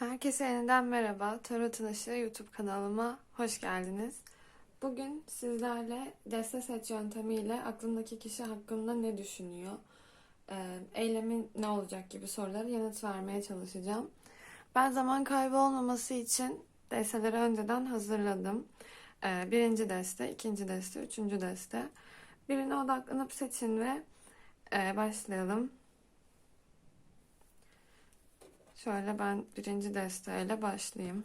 Herkese yeniden merhaba. Tarot Anaşı YouTube kanalıma hoş geldiniz. Bugün sizlerle deste seç yöntemiyle aklındaki kişi hakkında ne düşünüyor, e, eylemin ne olacak gibi sorulara yanıt vermeye çalışacağım. Ben zaman kaybı olmaması için desteleri önceden hazırladım. E, Birinci deste, ikinci deste, üçüncü deste. Birine odaklanıp seçin ve e, başlayalım. Şöyle ben birinci desteğiyle başlayayım.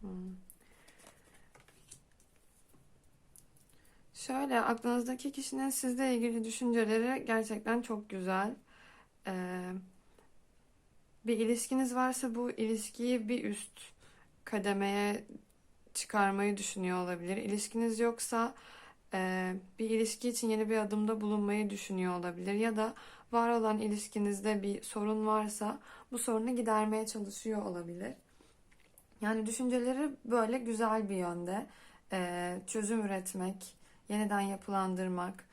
Hmm. Şöyle aklınızdaki kişinin sizle ilgili düşünceleri gerçekten çok güzel. Ee, bir ilişkiniz varsa bu ilişkiyi bir üst kademeye çıkarmayı düşünüyor olabilir. İlişkiniz yoksa e, bir ilişki için yeni bir adımda bulunmayı düşünüyor olabilir. Ya da var olan ilişkinizde bir sorun varsa bu sorunu gidermeye çalışıyor olabilir. Yani düşünceleri böyle güzel bir yönde. E, çözüm üretmek, yeniden yapılandırmak,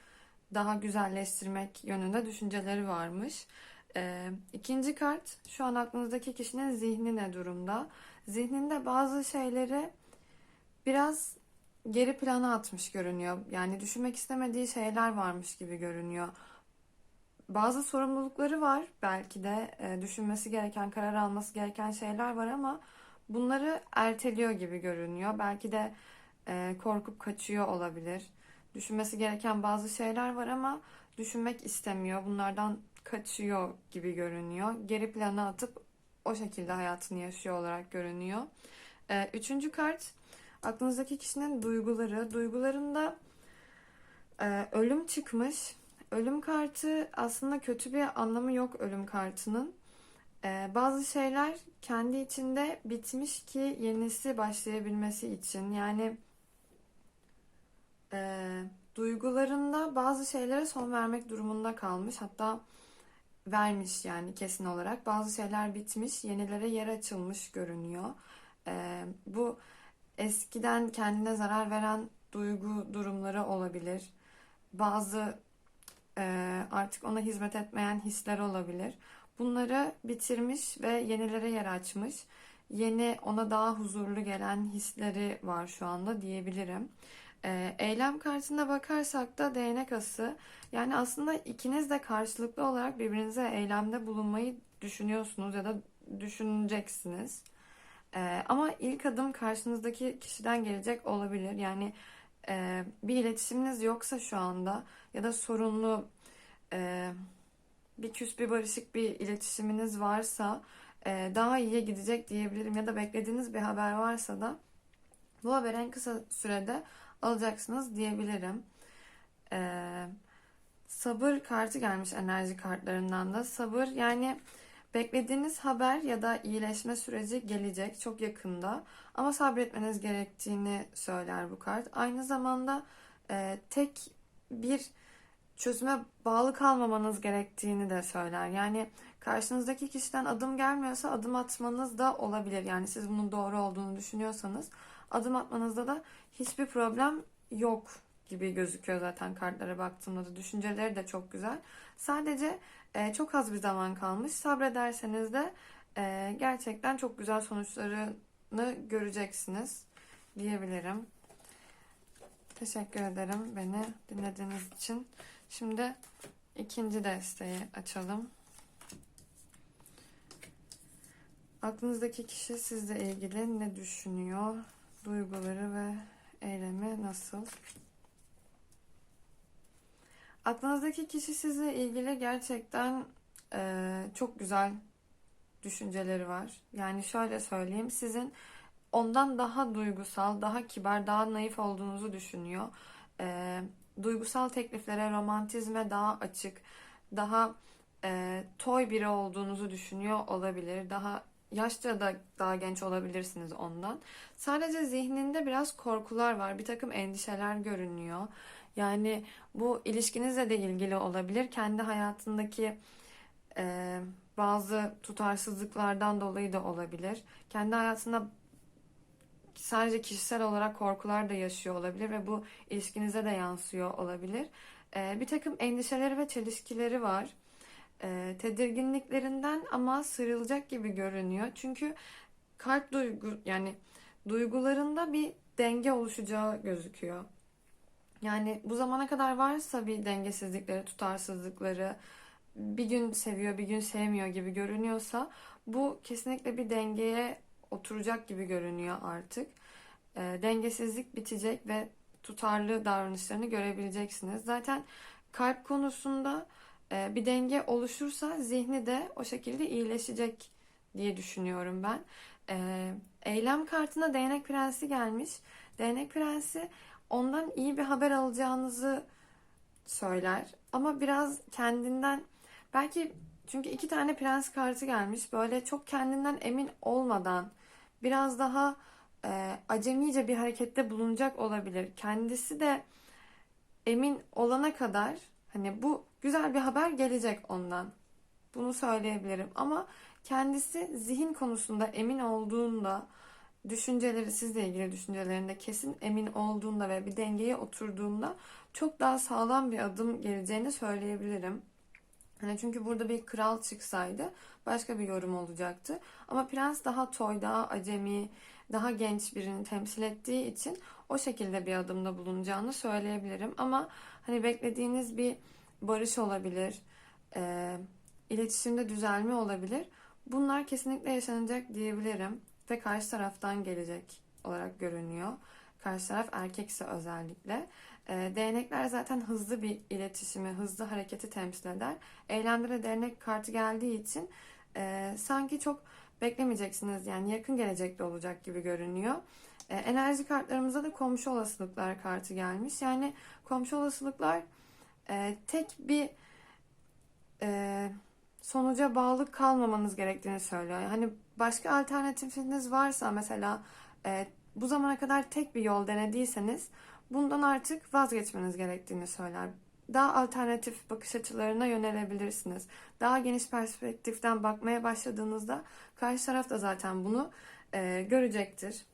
daha güzelleştirmek yönünde düşünceleri varmış. E, ikinci kart şu an aklınızdaki kişinin zihni ne durumda? Zihninde bazı şeyleri biraz geri plana atmış görünüyor. Yani düşünmek istemediği şeyler varmış gibi görünüyor. Bazı sorumlulukları var belki de e, düşünmesi gereken, karar alması gereken şeyler var ama bunları erteliyor gibi görünüyor. Belki de e, korkup kaçıyor olabilir. Düşünmesi gereken bazı şeyler var ama düşünmek istemiyor. Bunlardan kaçıyor gibi görünüyor. Geri plana atıp o şekilde hayatını yaşıyor olarak görünüyor. E, üçüncü kart aklınızdaki kişinin duyguları. Duygularında e, ölüm çıkmış. Ölüm kartı aslında kötü bir anlamı yok ölüm kartının. E, bazı şeyler kendi içinde bitmiş ki yenisi başlayabilmesi için. Yani e, duygularında bazı şeylere son vermek durumunda kalmış. Hatta vermiş yani kesin olarak. Bazı şeyler bitmiş, yenilere yer açılmış görünüyor. E, bu eskiden kendine zarar veren duygu durumları olabilir. Bazı e, artık ona hizmet etmeyen hisler olabilir. Bunları bitirmiş ve yenilere yer açmış. Yeni ona daha huzurlu gelen hisleri var şu anda diyebilirim. E, eylem kartına bakarsak da değnek ası. Yani aslında ikiniz de karşılıklı olarak birbirinize eylemde bulunmayı düşünüyorsunuz ya da düşüneceksiniz. Ee, ama ilk adım karşınızdaki kişiden gelecek olabilir. Yani e, bir iletişiminiz yoksa şu anda ya da sorunlu e, bir küs bir barışık bir iletişiminiz varsa e, daha iyiye gidecek diyebilirim. Ya da beklediğiniz bir haber varsa da bu haberi en kısa sürede alacaksınız diyebilirim. E, sabır kartı gelmiş enerji kartlarından da. Sabır yani Beklediğiniz haber ya da iyileşme süreci gelecek çok yakında ama sabretmeniz gerektiğini söyler bu kart. Aynı zamanda e, tek bir çözüme bağlı kalmamanız gerektiğini de söyler. Yani karşınızdaki kişiden adım gelmiyorsa adım atmanız da olabilir. Yani siz bunun doğru olduğunu düşünüyorsanız adım atmanızda da hiçbir problem yok gibi gözüküyor zaten kartlara baktığımda da düşünceleri de çok güzel. Sadece e, çok az bir zaman kalmış. Sabrederseniz de e, gerçekten çok güzel sonuçlarını göreceksiniz diyebilirim. Teşekkür ederim beni dinlediğiniz için. Şimdi ikinci desteği açalım. Aklınızdaki kişi sizle ilgili ne düşünüyor? Duyguları ve eylemi nasıl? Aklınızdaki kişi sizle ilgili gerçekten e, çok güzel düşünceleri var. Yani şöyle söyleyeyim, sizin ondan daha duygusal, daha kibar, daha naif olduğunuzu düşünüyor. E, duygusal tekliflere, romantizme daha açık, daha e, toy biri olduğunuzu düşünüyor olabilir. Daha yaşça da daha genç olabilirsiniz ondan. Sadece zihninde biraz korkular var, bir takım endişeler görünüyor. Yani bu ilişkinizle de ilgili olabilir. Kendi hayatındaki e, bazı tutarsızlıklardan dolayı da olabilir. Kendi hayatında sadece kişisel olarak korkular da yaşıyor olabilir ve bu ilişkinize de yansıyor olabilir. Ee, bir takım endişeleri ve çelişkileri var. Ee, tedirginliklerinden ama sıyrılacak gibi görünüyor. Çünkü kalp duygu yani duygularında bir denge oluşacağı gözüküyor. Yani bu zamana kadar varsa bir dengesizlikleri, tutarsızlıkları, bir gün seviyor, bir gün sevmiyor gibi görünüyorsa bu kesinlikle bir dengeye oturacak gibi görünüyor artık. E, dengesizlik bitecek ve tutarlı davranışlarını görebileceksiniz. Zaten kalp konusunda e, bir denge oluşursa zihni de o şekilde iyileşecek diye düşünüyorum ben. E, eylem kartına değnek prensi gelmiş. Değnek prensi ondan iyi bir haber alacağınızı söyler. Ama biraz kendinden belki çünkü iki tane prens kartı gelmiş. Böyle çok kendinden emin olmadan biraz daha e, acemice bir harekette bulunacak olabilir. Kendisi de emin olana kadar hani bu güzel bir haber gelecek ondan. Bunu söyleyebilirim ama kendisi zihin konusunda emin olduğunda düşünceleri sizle ilgili düşüncelerinde kesin emin olduğunda ve bir dengeye oturduğunda çok daha sağlam bir adım geleceğini söyleyebilirim. Hani çünkü burada bir kral çıksaydı başka bir yorum olacaktı. Ama prens daha toy, daha acemi, daha genç birini temsil ettiği için o şekilde bir adımda bulunacağını söyleyebilirim. Ama hani beklediğiniz bir barış olabilir, e, iletişimde düzelme olabilir. Bunlar kesinlikle yaşanacak diyebilirim ve karşı taraftan gelecek olarak görünüyor. Karşı taraf erkekse özellikle. E, değnekler zaten hızlı bir iletişimi, hızlı hareketi temsil eder. Eylemde de değnek kartı geldiği için e, sanki çok beklemeyeceksiniz. Yani yakın gelecekte olacak gibi görünüyor. E, enerji kartlarımıza da komşu olasılıklar kartı gelmiş. Yani komşu olasılıklar e, tek bir e, sonuca bağlı kalmamanız gerektiğini söylüyor. Hani başka alternatifiniz varsa mesela e, bu zamana kadar tek bir yol denediyseniz bundan artık vazgeçmeniz gerektiğini söyler. Daha alternatif bakış açılarına yönelebilirsiniz. Daha geniş perspektiften bakmaya başladığınızda karşı taraf da zaten bunu e, görecektir.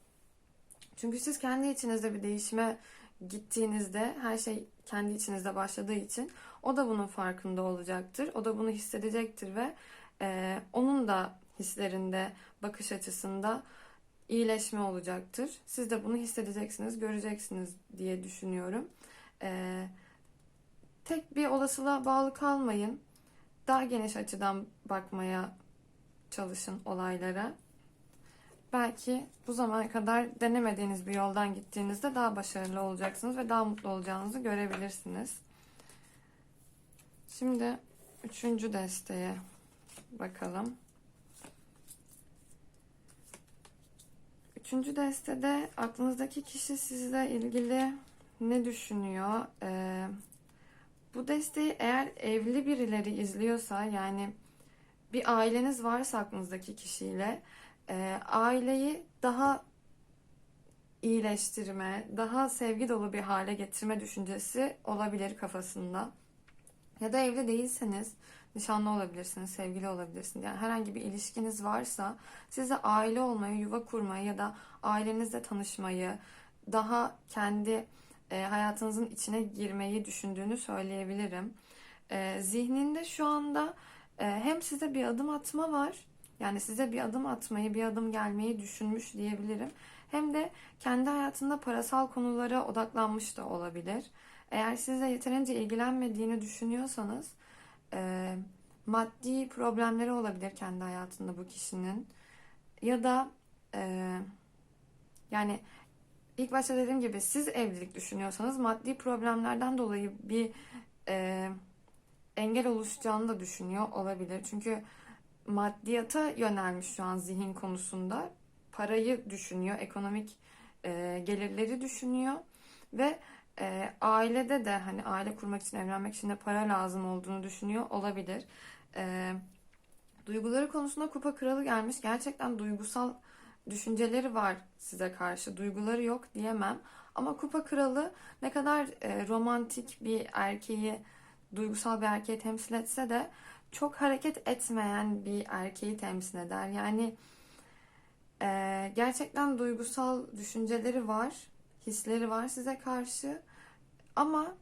Çünkü siz kendi içinizde bir değişime gittiğinizde her şey kendi içinizde başladığı için o da bunun farkında olacaktır. O da bunu hissedecektir ve e, onun da hislerinde, bakış açısında iyileşme olacaktır. Siz de bunu hissedeceksiniz, göreceksiniz diye düşünüyorum. E, tek bir olasılığa bağlı kalmayın. Daha geniş açıdan bakmaya çalışın olaylara. Belki bu zamana kadar denemediğiniz bir yoldan gittiğinizde daha başarılı olacaksınız ve daha mutlu olacağınızı görebilirsiniz. Şimdi üçüncü desteğe bakalım. Üçüncü destede aklınızdaki kişi sizle ilgili ne düşünüyor? Ee, bu desteği eğer evli birileri izliyorsa yani bir aileniz varsa aklınızdaki kişiyle e, aileyi daha iyileştirme, daha sevgi dolu bir hale getirme düşüncesi olabilir kafasında. Ya da evli değilseniz nişanlı olabilirsiniz, sevgili olabilirsiniz. Yani herhangi bir ilişkiniz varsa size aile olmayı, yuva kurmayı ya da ailenizle tanışmayı, daha kendi e, hayatınızın içine girmeyi düşündüğünü söyleyebilirim. E, zihninde şu anda e, hem size bir adım atma var, yani size bir adım atmayı, bir adım gelmeyi düşünmüş diyebilirim. Hem de kendi hayatında parasal konulara odaklanmış da olabilir. Eğer sizle yeterince ilgilenmediğini düşünüyorsanız e, maddi problemleri olabilir kendi hayatında bu kişinin. Ya da e, yani ilk başta dediğim gibi siz evlilik düşünüyorsanız maddi problemlerden dolayı bir e, engel oluşacağını da düşünüyor olabilir. Çünkü maddiyata yönelmiş şu an zihin konusunda. Parayı düşünüyor, ekonomik e, gelirleri düşünüyor ve e, ailede de hani aile kurmak için, evlenmek için de para lazım olduğunu düşünüyor olabilir. E, duyguları konusunda kupa kralı gelmiş. Gerçekten duygusal düşünceleri var size karşı. Duyguları yok diyemem. Ama kupa kralı ne kadar e, romantik bir erkeği, duygusal bir erkeği temsil etse de çok hareket etmeyen bir erkeği temsil eder. Yani Ee, gerçekten duygusal düşünceleri var, hisleri var size karşı. Ama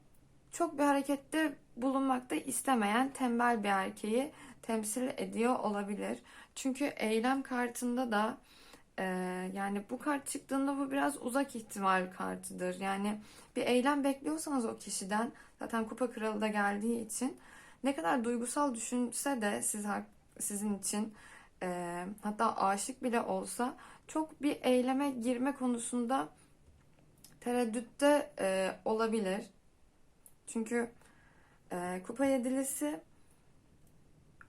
çok bir harekette bulunmakta istemeyen tembel bir erkeği temsil ediyor olabilir. Çünkü eylem kartında da e, yani bu kart çıktığında bu biraz uzak ihtimal kartıdır. Yani bir eylem bekliyorsanız o kişiden zaten kupa kralı da geldiği için ne kadar duygusal düşünse de siz sizin için e, hatta aşık bile olsa çok bir eyleme girme konusunda tereddütte e, olabilir. Çünkü e, kupa yedilisi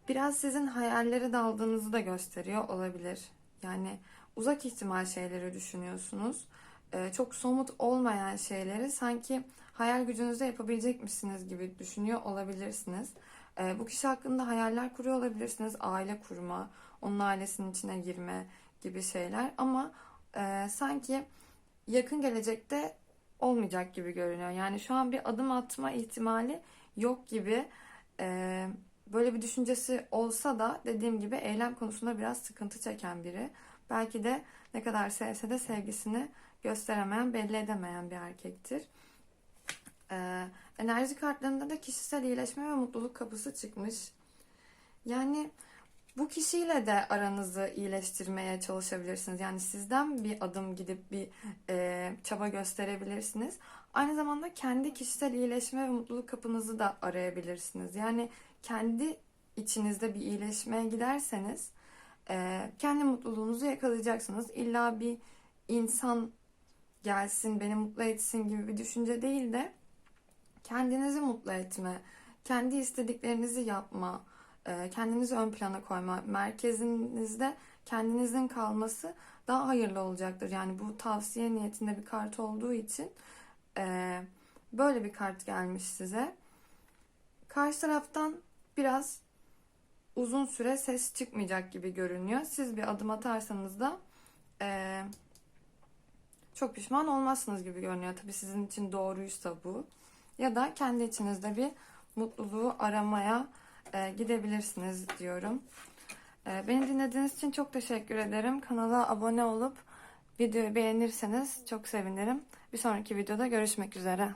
biraz sizin hayalleri daldığınızı da gösteriyor olabilir. Yani uzak ihtimal şeyleri düşünüyorsunuz. E, çok somut olmayan şeyleri sanki hayal gücünüzde yapabilecekmişsiniz gibi düşünüyor olabilirsiniz. E, bu kişi hakkında hayaller kuruyor olabilirsiniz. Aile kurma, onun ailesinin içine girme gibi şeyler. Ama e, sanki yakın gelecekte olmayacak gibi görünüyor. Yani şu an bir adım atma ihtimali yok gibi. E, böyle bir düşüncesi olsa da dediğim gibi eylem konusunda biraz sıkıntı çeken biri. Belki de ne kadar sevse de sevgisini gösteremeyen, belli edemeyen bir erkektir. Ee, enerji kartlarında da kişisel iyileşme ve mutluluk kapısı çıkmış. Yani bu kişiyle de aranızı iyileştirmeye çalışabilirsiniz. Yani sizden bir adım gidip bir e, çaba gösterebilirsiniz. Aynı zamanda kendi kişisel iyileşme ve mutluluk kapınızı da arayabilirsiniz. Yani kendi içinizde bir iyileşmeye giderseniz e, kendi mutluluğunuzu yakalayacaksınız. İlla bir insan gelsin, beni mutlu etsin gibi bir düşünce değil de kendinizi mutlu etme, kendi istediklerinizi yapma, e, kendinizi ön plana koyma, merkezinizde kendinizin kalması daha hayırlı olacaktır. Yani bu tavsiye niyetinde bir kart olduğu için e, böyle bir kart gelmiş size. Karşı taraftan biraz uzun süre ses çıkmayacak gibi görünüyor. Siz bir adım atarsanız da e, çok pişman olmazsınız gibi görünüyor. Tabii sizin için doğruysa bu. Ya da kendi içinizde bir mutluluğu aramaya e, gidebilirsiniz diyorum. E, beni dinlediğiniz için çok teşekkür ederim. Kanala abone olup videoyu beğenirseniz çok sevinirim. Bir sonraki videoda görüşmek üzere.